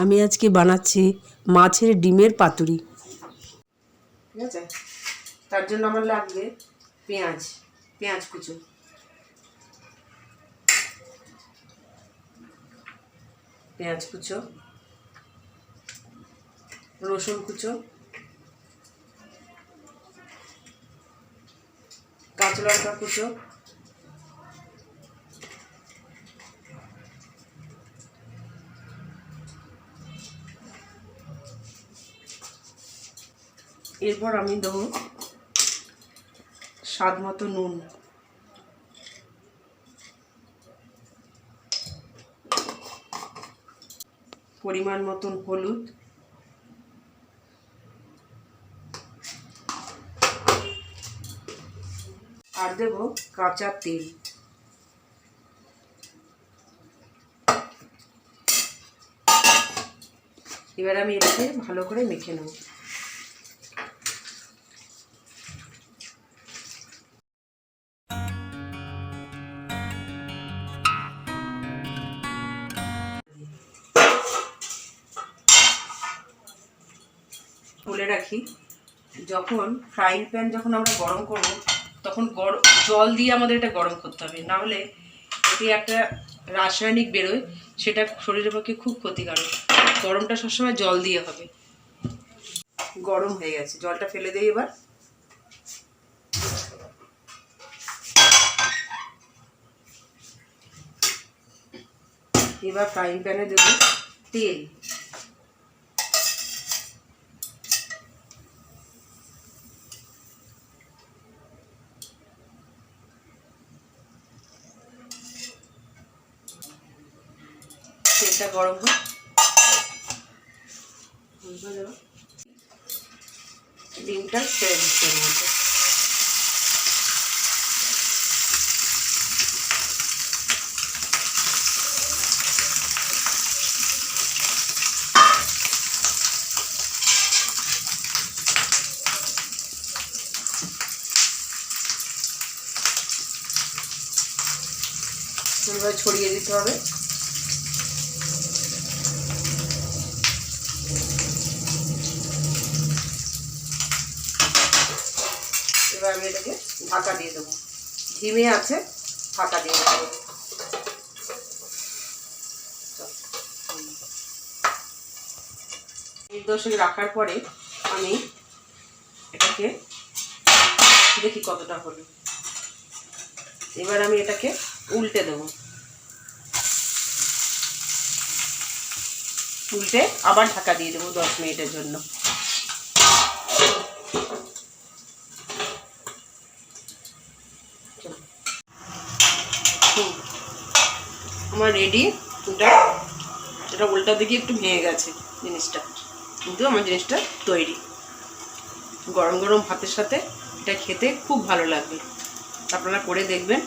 আমি আজকে বানাচ্ছি মাছের ডিমের পাতুরি। ঠিক আছে? তার জন্য আমার লাগবে পেঁয়াজ পেঁয়াজ কুচো। পেঁয়াজ কুচো, রসুন কুচো, কাঁচা লঙ্কা কুচো এরপর আমি দেবো স্বাদ মতো নুন। পরিমাণ মতন হলুদ। আর দেবো কাঁচা তেল। এবার আমি এটাকে ভালো করে মেখে নেব। বলে রাখি। যখন ফ্রাইং প্যান যখন আমরা গরম করব, তখন গরম জল দিয়ে আমাদের এটা গরম করতে হবে। না হলে এতে একটা রাসায়নিক বেরোয়, সেটা শরীরের পক্ষে খুব ক্ষতিকারক। গরমটা সবসময় জল দিয়ে হবে। গরম হয়ে গেছে। জলটা ফেলে দিই এবার। এবার ফ্রাইং প্যানে দেবো তেল। তেলটা গরম হোক। ডিমটা ছেড়ে দিচ্ছে এর মধ্যে। ছড়িয়ে দিতে হবে। এবার আমি এটাকে ঢাকা দিয়ে দেবো। ধিমে আছে, ঢাকা দিয়ে দেবো। দশকে রাখার পরে আমি এটাকে দেখি কতটা হলো। এবার আমি এটাকে উল্টে দেবো। উল্টে আবার ঢাকা দিয়ে দেবো দশ মিনিটের জন্য। আমার রেডি এটা এটা উল্টা দিকে একটু ভেঙে গেছে জিনিসটা। কিন্তু আমার জিনিসটা তৈরি। গরম গরম ভাতের সাথে এটা খেতে খুব ভালো লাগবে। আপনারা করে দেখবেন।